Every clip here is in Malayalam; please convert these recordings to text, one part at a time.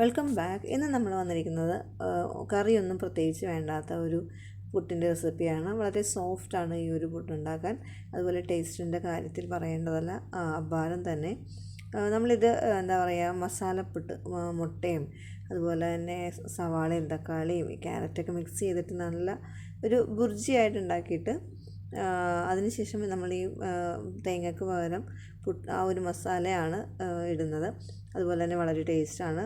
Welcome back. ഇന്ന് നമ്മൾ വന്നിരിക്കുന്നത് കറിയൊന്നും പ്രത്യേകിച്ച് വേണ്ടാത്ത ഒരു പുട്ടിന്റെ റെസിപ്പിയാണ്. വളരെ സോഫ്റ്റാണ് ഈ ഒരു പുട്ട് ഉണ്ടാക്കാൻ. അതുപോലെ ടേസ്റ്റിന്റെ കാര്യത്തിൽ പറയേണ്ടതല്ല അപാരം തന്നെ. നമ്മളിത് എന്താ പറയുക മസാലപ്പുട്ട് മുട്ടയും അതുപോലെ തന്നെ സവാളയും തക്കാളിയും ക്യാരറ്റൊക്കെ മിക്സ് ചെയ്തിട്ട് നല്ല ഒരു ബുർജിയായിട്ട് ഉണ്ടാക്കിയിട്ട് അതിനുശേഷം നമ്മൾ ഈ തേങ്ങക്ക് പകരം പുട്ട് ആ ഒരു മസാലയാണ് ഇടുന്നത്. അതുപോലെ തന്നെ വളരെ ടേസ്റ്റാണ്.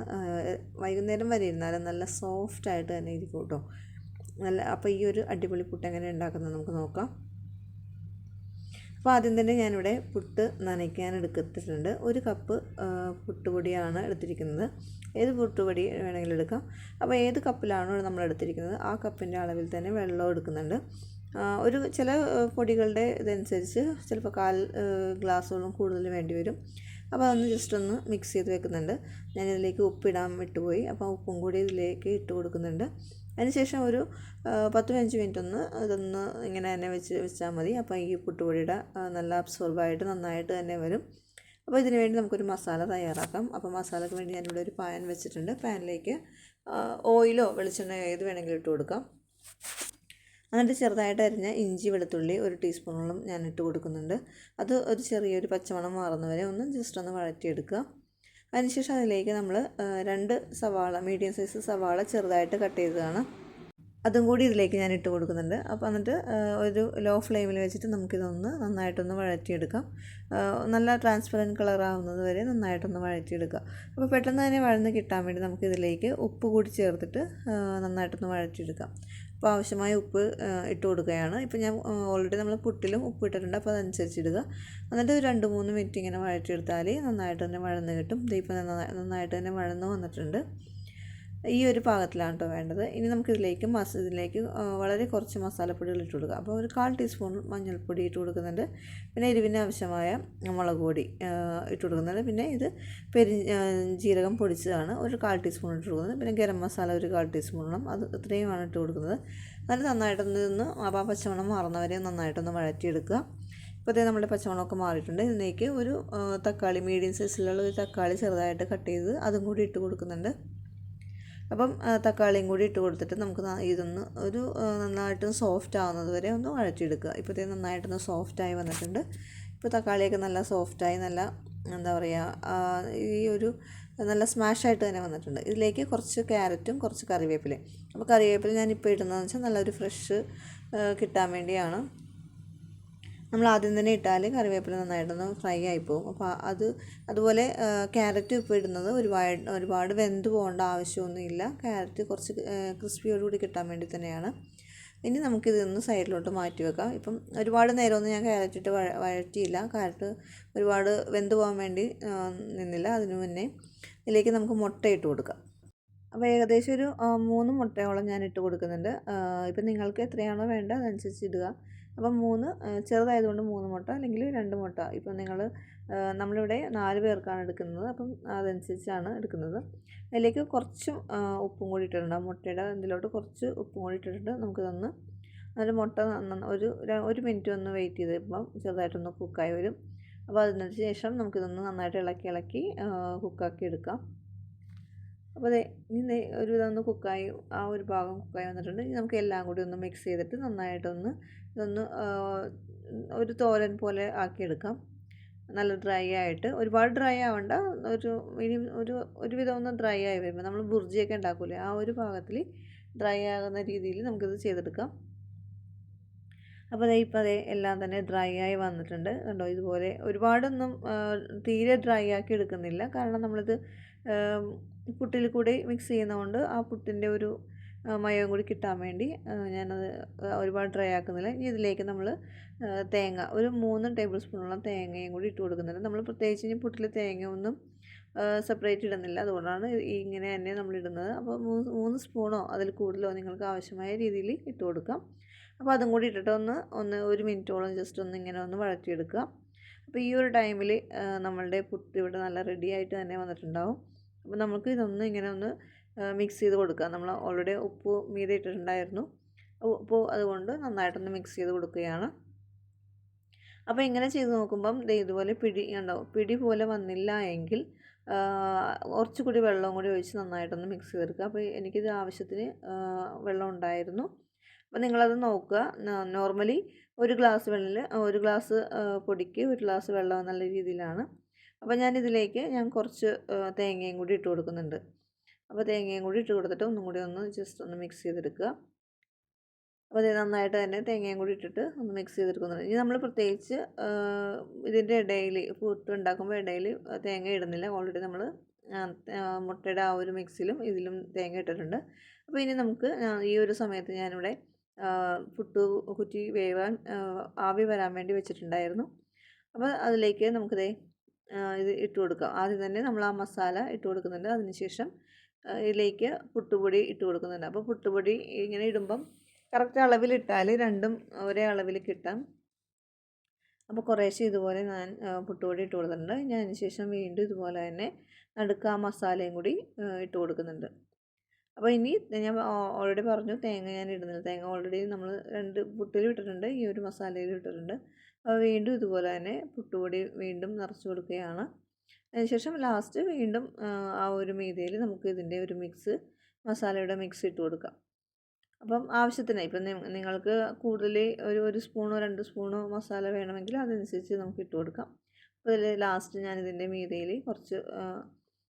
വൈകുന്നേരം വരെ ഇരുന്നാലും നല്ല സോഫ്റ്റായിട്ട് തന്നെ ഇരിക്കും കേട്ടോ. നല്ല അപ്പോൾ ഈ ഒരു അടിപൊളി പുട്ട് എങ്ങനെ ഉണ്ടാക്കുന്നത് നമുക്ക് നോക്കാം. അപ്പോൾ ആദ്യം തന്നെ ഞാനിവിടെ പുട്ട് നനയ്ക്കാൻ എടുത്തിട്ടുണ്ട്. ഒരു കപ്പ് പുട്ടുപൊടിയാണ് എടുത്തിരിക്കുന്നത്. ഏത് പുട്ടുപൊടി വേണമെങ്കിലും എടുക്കാം. അപ്പോൾ ഏത് കപ്പിലാണോ നമ്മൾ എടുത്തിരിക്കുന്നത്. ആ കപ്പിന്റെ അളവിൽ തന്നെ വെള്ളം എടുക്കുന്നുണ്ട്. ഒരു ചില പൊടികളുടെ ഇതനുസരിച്ച് ചിലപ്പോൾ കാൽ ഗ്ലാസ്സുകളും കൂടുതൽ വേണ്ടി വരും. അപ്പോൾ അതൊന്ന് ജസ്റ്റ് ഒന്ന് മിക്സ് ചെയ്ത് വെക്കുന്നുണ്ട്. ഞാനിതിലേക്ക് ഉപ്പിടാൻ വിട്ടുപോയി. അപ്പോൾ ഉപ്പും കൂടി ഇതിലേക്ക് ഇട്ട് കൊടുക്കുന്നുണ്ട്. അതിനുശേഷം ഒരു പത്ത് പതിനഞ്ച് മിനിറ്റ് ഒന്ന് ഇതൊന്ന് ഇങ്ങനെ തന്നെ വെച്ച് വെച്ചാൽ മതി. അപ്പോൾ ഈ പുട്ടുപൊടിയുടെ നല്ല അബ്സോർബായിട്ട് നന്നായിട്ട് തന്നെ വരും. അപ്പോൾ ഇതിന് വേണ്ടി നമുക്കൊരു മസാല തയ്യാറാക്കാം. അപ്പോൾ മസാലയ്ക്ക് വേണ്ടി ഞാനിവിടെ ഒരു പാൻ വെച്ചിട്ടുണ്ട്. പാനിലേക്ക് ഓയിലോ വെളിച്ചെണ്ണയോ ഏത് വേണമെങ്കിലും ഇട്ട് കൊടുക്കാം. എന്നിട്ട് ചെറുതായിട്ട് അരിഞ്ഞ ഇഞ്ചി വെളുത്തുള്ളി ഒരു ടീസ്പൂണോളം ഞാൻ ഇട്ട് കൊടുക്കുന്നുണ്ട്. അത് ഒരു ചെറിയൊരു പച്ചമണം മാറുന്നവരെ ഒന്ന് ജസ്റ്റ് ഒന്ന് വഴറ്റിയെടുക്കുക. അതിനുശേഷം അതിലേക്ക് നമ്മൾ രണ്ട് സവാള മീഡിയം സൈസ് സവാള ചെറുതായിട്ട് കട്ട് ചെയ്തതാണ്. അതും കൂടി ഇതിലേക്ക് ഞാൻ ഇട്ട് കൊടുക്കുന്നുണ്ട്. അപ്പോൾ എന്നിട്ട് ഒരു ലോ ഫ്ലെയിമിൽ വെച്ചിട്ട് നമുക്കിതൊന്ന് നന്നായിട്ടൊന്ന് വഴറ്റിയെടുക്കാം. നല്ല ട്രാൻസ്പെറന്റ് കളർ ആവുന്നത് വരെ നന്നായിട്ടൊന്ന് വഴറ്റിയെടുക്കുക. അപ്പോൾ പെട്ടെന്ന് തന്നെ വഴന്ന് കിട്ടാൻ വേണ്ടി നമുക്കിതിലേക്ക് ഉപ്പ് കൂടി ചേർത്തിട്ട് നന്നായിട്ടൊന്ന് വഴറ്റിയെടുക്കാം. അപ്പോൾ ആവശ്യമായ ഉപ്പ് ഇട്ട് കൊടുക്കുകയാണ്. ഇപ്പോൾ ഞാൻ ഓൾറെഡി നമ്മൾ പുട്ടിലും ഉപ്പ് ഇട്ടിട്ടുണ്ട്. അപ്പോൾ അതനുസരിച്ച് ഇടുക എന്നിട്ട് ഒരു രണ്ട് മൂന്ന് മിനിറ്റ് ഇങ്ങനെ വഴറ്റിയെടുത്താൽ നന്നായിട്ട് തന്നെ വഴന്ന് കിട്ടും. നന്നാ- നന്നായിട്ട് തന്നെ വഴന്ന് വന്നിട്ടുണ്ട്. ഈ ഒരു പാകത്തിലാണ് കേട്ടോ വേണ്ടത്. ഇനി നമുക്കിതിലേക്ക് മസ ഇതിലേക്ക് വളരെ കുറച്ച് മസാലപ്പൊടികൾ ഇട്ട് കൊടുക്കുക. അപ്പോൾ ഒരു കാൽ ടീസ്പൂൺ മഞ്ഞൾപ്പൊടി ഇട്ട് കൊടുക്കുന്നുണ്ട്. പിന്നെ എരിവിന് ആവശ്യമായ മുളക് പൊടി ഇട്ട് കൊടുക്കുന്നുണ്ട്. പിന്നെ ഇത് പെരി ജീരകം പൊടിച്ചതാണ് ഒരു കാൽ ടീസ്പൂൺ ഇട്ട് കൊടുക്കുന്നത്. പിന്നെ ഗരം മസാല ഒരു കാൽ ടീസ്പൂണോളം അത് ഇത്രയുമാണ് ഇട്ട് കൊടുക്കുന്നത്. എന്നിട്ട് നന്നായിട്ടൊന്ന് അപ്പോൾ ആ പച്ചമണം മാറുന്നവരെ നന്നായിട്ടൊന്ന് വഴറ്റിയെടുക്കുക. ഇപ്പോൾ ഇതേ നമ്മുടെ പച്ചമുളകൊക്കെ മാറിയിട്ടുണ്ട്. ഇതിലേക്ക് ഒരു തക്കാളി മീഡിയം സൈസിലുള്ള ഒരു തക്കാളി ചെറുതായിട്ട് കട്ട് ചെയ്ത് അതും കൂടി ഇട്ട് കൊടുക്കുന്നുണ്ട്. അപ്പം തക്കാളിയും കൂടി ഇട്ട് കൊടുത്തിട്ട് നമുക്ക് ഇതൊന്ന് ഒരു നന്നായിട്ട് സോഫ്റ്റ് ആവുന്നത് വരെ ഒന്ന് വഴറ്റിയെടുക്കുക. ഇപ്പോഴത്തേക്ക് നന്നായിട്ടൊന്ന് സോഫ്റ്റായി വന്നിട്ടുണ്ട്. ഇപ്പോൾ തക്കാളിയൊക്കെ നല്ല സോഫ്റ്റായി നല്ല എന്താ പറയുക ഈ ഒരു നല്ല സ്മാഷായിട്ട് തന്നെ വന്നിട്ടുണ്ട്. ഇതിലേക്ക് കുറച്ച് ക്യാരറ്റും കുറച്ച് കറിവേപ്പിലയും. അപ്പോൾ കറിവേപ്പില ഞാനിപ്പോൾ ഇടുന്നതെന്ന് വെച്ചാൽ നല്ലൊരു ഫ്രഷ് കിട്ടാൻ വേണ്ടിയാണ്. നമ്മൾ ആദ്യം തന്നെ ഇട്ടാൽ കറിവേപ്പില നന്നായിട്ടൊന്ന് ഫ്രൈ ആയിപ്പോവും അപ്പോൾ അത് അതുപോലെ ക്യാരറ്റ് ഇപ്പോൾ ഇടുന്നത് ഒരുപാട് ഒരുപാട് വെന്ത് പോകേണ്ട ആവശ്യമൊന്നുമില്ല. ക്യാരറ്റ് കുറച്ച് ക്രിസ്പിയോടുകൂടി കിട്ടാൻ വേണ്ടി തന്നെയാണ്. ഇനി നമുക്കിതൊന്ന് സൈഡിലോട്ട് മാറ്റി വെക്കാം. ഇപ്പം ഒരുപാട് നേരമൊന്നും ഞാൻ ക്യാരറ്റ് ഇട്ട് വഴ വഴറ്റിയില്ല. ക്യാരറ്റ് ഒരുപാട് വെന്ത് പോകാൻ വേണ്ടി നിന്നില്ല. അതിനു മുന്നേ ഇതിലേക്ക് നമുക്ക് മുട്ട ഇട്ട് കൊടുക്കാം. അപ്പോൾ ഏകദേശം ഒരു മൂന്ന് മുട്ടയോളം ഞാൻ ഇട്ട് കൊടുക്കുന്നുണ്ട്. ഇപ്പം നിങ്ങൾക്ക് എത്രയാണോ വേണ്ടത് അതനുസരിച്ച് ഇടുക. അപ്പം മൂന്ന് ചെറുതായതുകൊണ്ട് മൂന്ന് മുട്ട അല്ലെങ്കിൽ രണ്ട് മുട്ട. ഇപ്പം നിങ്ങൾ നമ്മളിവിടെ നാല് പേർക്കാണ് എടുക്കുന്നത്. അപ്പം അതനുസരിച്ചാണ് എടുക്കുന്നത്. അതിലേക്ക് കുറച്ച് ഉപ്പും കൂടി ഇട്ടിട്ടുണ്ട്. മുട്ടയുടെ ഇതിലോട്ട് കുറച്ച് ഉപ്പും കൂടി ഇട്ടിട്ട് നമുക്കിതൊന്ന് അതിൽ മുട്ട ഒരു ഒരു മിനിറ്റ് ഒന്ന് വെയിറ്റ് ചെയ്ത് ഇപ്പം ചെറുതായിട്ടൊന്ന് കുക്കായി വരും. അപ്പോൾ അതിന് ശേഷം നമുക്കിതൊന്ന് നന്നായിട്ട് ഇളക്കി ഇളക്കി കുക്കാക്കി എടുക്കാം. അപ്പോൾ അതെ ഇനി ഒരുവിധം ഒരു വിധം ഒന്ന് കുക്കായി ആ ഒരു ഭാഗം കുക്കായി വന്നിട്ടുണ്ട്. ഇനി നമുക്ക് എല്ലാം കൂടി ഒന്ന് മിക്സ് ചെയ്തിട്ട് നന്നായിട്ടൊന്ന് ഇതൊന്ന് ഒരു തോരൻ പോലെ ആക്കിയെടുക്കാം. നല്ല ഡ്രൈ ആയിട്ട്. ഒരുപാട് ഡ്രൈ ആവണ്ട. ഒരു ഇനി ഒരു ഒരുവിധം ഒന്ന് ഡ്രൈ ആയി വരുമ്പോൾ നമ്മൾ ബുർജിയൊക്കെ ഉണ്ടാക്കൂലേ ആ ഒരു ഭാഗത്തിൽ ഡ്രൈ ആകുന്ന രീതിയിൽ നമുക്കിത് ചെയ്തെടുക്കാം. അപ്പോൾ അതേ ഇപ്പോൾ അതേ എല്ലാം തന്നെ ഡ്രൈ ആയി വന്നിട്ടുണ്ട്. കണ്ടോ? ഇതുപോലെ ഒരുപാടൊന്നും തീരെ ഡ്രൈ ആക്കി എടുക്കുന്നില്ല. കാരണം നമ്മളിത് പുട്ടിൽ കൂടി മിക്സ് ചെയ്യുന്നതുകൊണ്ട് ആ പുട്ടിന്റെ ഒരു മയവും കൂടി കിട്ടാൻ വേണ്ടി ഞാനത് ഒരുപാട് ഡ്രൈ ആക്കുന്നില്ല. ഇനി ഇതിലേക്ക് നമ്മൾ തേങ്ങ ഒരു മൂന്ന് ടേബിൾ സ്പൂണോളം തേങ്ങയും കൂടി ഇട്ട് കൊടുക്കുന്നുണ്ട്. നമ്മൾ പ്രത്യേകിച്ച് ഇനി പുട്ടിൽ തേങ്ങ ഒന്നും സെപ്പറേറ്റ് ഇടുന്നില്ല. അതുകൊണ്ടാണ് ഇങ്ങനെ തന്നെ നമ്മൾ ഇടുന്നത്. അപ്പോൾ മൂന്ന് മൂന്ന് സ്പൂണോ അതിൽ കൂടുതലോ നിങ്ങൾക്ക് ആവശ്യമായ രീതിയിൽ ഇട്ട് കൊടുക്കാം. അപ്പോൾ അതും കൂടി ഇട്ടിട്ട് ഒന്ന് ഒന്ന് ഒരു മിനിറ്റോളം ജസ്റ്റ് ഒന്ന് ഇങ്ങനെ ഒന്ന് വഴറ്റിയെടുക്കുക. അപ്പോൾ ഈ ഒരു ടൈമിൽ നമ്മളുടെ പുട്ട് ഇവിടെ നല്ല റെഡി ആയിട്ട് തന്നെ വന്നിട്ടുണ്ടാവും. അപ്പോൾ നമുക്ക് ഇതൊന്ന് ഇങ്ങനെ ഒന്ന് മിക്സ് ചെയ്ത് കൊടുക്കുക. നമ്മൾ ഓൾറെഡി ഉപ്പ് മീതെ ഇട്ടിട്ടുണ്ടായിരുന്നു. ഉപ്പ് അതുകൊണ്ട് നന്നായിട്ടൊന്ന് മിക്സ് ചെയ്ത് കൊടുക്കുകയാണ്. അപ്പോൾ ഇങ്ങനെ ചെയ്ത് നോക്കുമ്പം ഇതുപോലെ പിടി ഉണ്ടാവും പിടി പോലെ വന്നില്ല എങ്കിൽ കുറച്ചുകൂടി വെള്ളവും കൂടി ഒഴിച്ച് നന്നായിട്ടൊന്ന് മിക്സ് ചെയ്തെടുക്കുക. അപ്പോൾ എനിക്കിത് ആവശ്യത്തിന് വെള്ളം ഉണ്ടായിരുന്നു. അപ്പോൾ നിങ്ങളത് നോക്കുക. നോർമലി ഒരു ഗ്ലാസ് വെള്ളിൽ ഒരു ഗ്ലാസ് പൊടിക്ക് ഒരു ഗ്ലാസ് വെള്ളം എന്നുള്ള രീതിയിലാണ്. അപ്പോൾ ഞാനിതിലേക്ക് ഞാൻ കുറച്ച് തേങ്ങയും കൂടി ഇട്ട് കൊടുക്കുന്നുണ്ട്. അപ്പോൾ തേങ്ങയും കൂടി ഇട്ട് കൊടുത്തിട്ട് ഒന്നും കൂടി ഒന്ന് ജസ്റ്റ് ഒന്ന് മിക്സ് ചെയ്തെടുക്കുക. അപ്പോൾ ഇത് നന്നായിട്ട് തന്നെ തേങ്ങയും കൂടി ഇട്ടിട്ട് ഒന്ന് മിക്സ് ചെയ്തെടുക്കുന്നുണ്ട്. ഇനി നമ്മൾ പ്രത്യേകിച്ച് ഇതിന്റെ ഇടയിൽ പുട്ട് ഉണ്ടാക്കുമ്പോൾ ഇടയിൽ തേങ്ങ ഇടുന്നില്ല. ഓൾറെഡി നമ്മൾ മുട്ടയുടെ ആ ഒരു മിക്സിലും ഇതിലും തേങ്ങ ഇട്ടിട്ടുണ്ട്. അപ്പോൾ ഇനി നമുക്ക് ഈ ഒരു സമയത്ത് ഞാനിവിടെ പുട്ട് കുറ്റി വേവാൻ ആവി വരാൻ വേണ്ടി വെച്ചിട്ടുണ്ടായിരുന്നു. അപ്പോൾ അതിലേക്ക് നമുക്കിതേ ഇത് ഇട്ട് കൊടുക്കാം. ആദ്യം തന്നെ നമ്മൾ ആ മസാല ഇട്ട് കൊടുക്കുന്നുണ്ട്. അതിനുശേഷം ഇതിലേക്ക് പുട്ടുപൊടി ഇട്ട് കൊടുക്കുന്നുണ്ട്. അപ്പോൾ പുട്ടുപൊടി ഇങ്ങനെ ഇടുമ്പം കറക്റ്റ് അളവിലിട്ടാൽ രണ്ടും ഒരേ അളവിൽ കിട്ടാം. അപ്പോൾ കുറേശ്ശെ ഇതുപോലെ ഞാൻ പുട്ടുപൊടി ഇട്ട് കൊടുക്കുന്നുണ്ട് ഞാൻ അതിനുശേഷം വീണ്ടും ഇതുപോലെ തന്നെ നടുക്ക് ആ മസാലയും കൂടി ഇട്ട് കൊടുക്കുന്നുണ്ട്. അപ്പോൾ ഇനി ഞാൻ ഓൾറെഡി പറഞ്ഞു തേങ്ങ ഞാൻ ഇടുന്നില്ല. തേങ്ങ ഓൾറെഡി നമ്മൾ രണ്ട് പുട്ടിലും ഇട്ടിട്ടുണ്ട്. ഈ ഒരു മസാലയിലും ഇട്ടിട്ടുണ്ട്. അപ്പോൾ വീണ്ടും ഇതുപോലെ തന്നെ പുട്ടുപൊടി വീണ്ടും നിറച്ച് കൊടുക്കുകയാണ്. അതിനുശേഷം ലാസ്റ്റ് വീണ്ടും ആ ഒരു മീതിയിൽ നമുക്ക് ഇതിന്റെ ഒരു മിക്സ് മസാലയുടെ മിക്സ് ഇട്ട് കൊടുക്കാം. അപ്പം ആവശ്യത്തിന് ഇപ്പം നിങ്ങൾക്ക് കൂടുതൽ ഒരു ഒരു സ്പൂണോ രണ്ട് സ്പൂണോ മസാല വേണമെങ്കിൽ അതനുസരിച്ച് നമുക്ക് ഇട്ട് കൊടുക്കാം. അപ്പോൾ ഇതിൽ ലാസ്റ്റ് ഞാൻ ഇതിന്റെ മീതയിൽ കുറച്ച്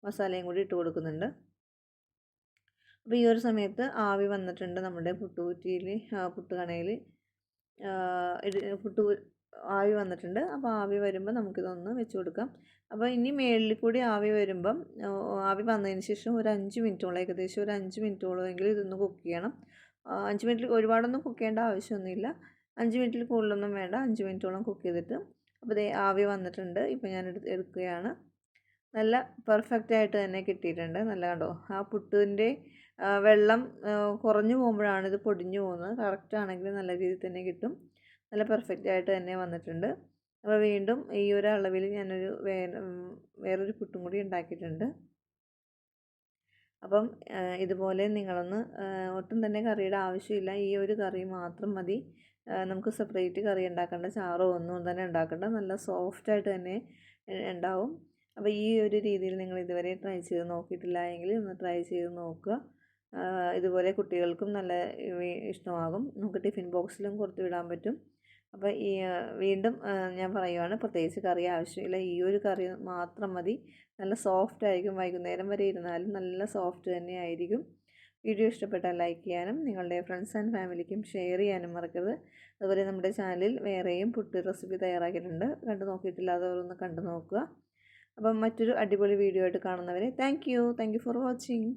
മസാലയും കൂടി ഇട്ട് കൊടുക്കുന്നുണ്ട്. അപ്പോൾ ഈ ഒരു സമയത്ത് ആവി വന്നിട്ടുണ്ട് നമ്മുടെ പുട്ടുകുറ്റിയിൽ പുട്ടുകണയിൽ പുട്ടു ആവി വന്നിട്ടുണ്ട്. അപ്പോൾ ആവി വരുമ്പോൾ നമുക്കിതൊന്ന് വെച്ച് കൊടുക്കാം. അപ്പോൾ ഇനി മേളിൽ കൂടി ആവി വരുമ്പം ആവി വന്നതിന് ശേഷം ഒരു അഞ്ച് മിനിറ്റോളം ഏകദേശം ഒരു അഞ്ച് മിനിറ്റോളം എങ്കിലും ഇതൊന്ന് കുക്ക് ചെയ്യണം. അഞ്ച് മിനിറ്റിൽ ഒരുപാടൊന്നും കുക്ക് ചെയ്യേണ്ട ആവശ്യമൊന്നുമില്ല. അഞ്ച് മിനിറ്റിൽ കൂടുതലൊന്നും വേണ്ട. അഞ്ച് മിനിറ്റോളം കുക്ക് ചെയ്തിട്ട് അപ്പോൾ ഇതേ ആവി വന്നിട്ടുണ്ട്. ഇപ്പോൾ ഞാൻ എടുക്കുകയാണ്. നല്ല പെർഫെക്റ്റ് ആയിട്ട് തന്നെ കിട്ടിയിട്ടുണ്ട്. നല്ല കണ്ടോ? ആ പുട്ടിന്റെ വെള്ളം കുറഞ്ഞു പോകുമ്പോഴാണ് ഇത് പൊടിഞ്ഞു പോകുന്നത്. കറക്റ്റ് ആണെങ്കിൽ നല്ല രീതിയിൽ തന്നെ കിട്ടും. നല്ല പെർഫെക്റ്റ് ആയിട്ട് തന്നെ വന്നിട്ടുണ്ട്. അപ്പോൾ വീണ്ടും ഈ ഒരു അളവിൽ ഞാനൊരു വേ വേറൊരു പുട്ടും കൂടി ഉണ്ടാക്കിയിട്ടുണ്ട്. അപ്പം ഇതുപോലെ നിങ്ങളൊന്ന് ഒട്ടും തന്നെ കറിയുടെ ആവശ്യമില്ല. ഈ ഒരു കറി മാത്രം മതി. നമുക്ക് സെപ്പറേറ്റ് കറി ഉണ്ടാക്കേണ്ട ചാറോ ഒന്നും തന്നെ ഉണ്ടാക്കേണ്ട. നല്ല സോഫ്റ്റായിട്ട് തന്നെ ഉണ്ടാവും. അപ്പോൾ ഈ ഒരു രീതിയിൽ നിങ്ങൾ ഇതുവരെ ട്രൈ ചെയ്ത് നോക്കിയിട്ടില്ല എങ്കിൽ ഒന്ന് ട്രൈ ചെയ്ത് നോക്കുക. ഇതുപോലെ കുട്ടികൾക്കും നല്ല ഇഷ്ടമാകും. നമുക്ക് ടിഫിൻ ബോക്സിലും കൊടുത്തു വിടാൻ പറ്റും. അപ്പോൾ ഈ വീണ്ടും ഞാൻ പറയുവാണ് പ്രത്യേകിച്ച് കറി ആവശ്യമില്ല. ഈ ഒരു കറി മാത്രം മതി. നല്ല സോഫ്റ്റ് ആയിരിക്കും. വൈകുന്നേരം വരെ ഇരുന്നാലും നല്ല സോഫ്റ്റ് തന്നെ ആയിരിക്കും. വീഡിയോ ഇഷ്ടപ്പെട്ടാൽ ലൈക്ക് ചെയ്യാനും നിങ്ങളുടെ ഫ്രണ്ട്സ് ആൻഡ് ഫാമിലിക്കും ഷെയർ ചെയ്യാനും മറക്കരുത്. അതുപോലെ നമ്മുടെ ചാനലിൽ വേറെയും പുട്ട് റെസിപ്പി തയ്യാറാക്കിയിട്ടുണ്ട്. കണ്ടു നോക്കിയിട്ടില്ലാത്തവരൊന്ന് കണ്ടു നോക്കുക. അപ്പം മറ്റൊരു അടിപൊളി വീഡിയോ ആയിട്ട് കാണുന്നവരെ thank you thank you for watching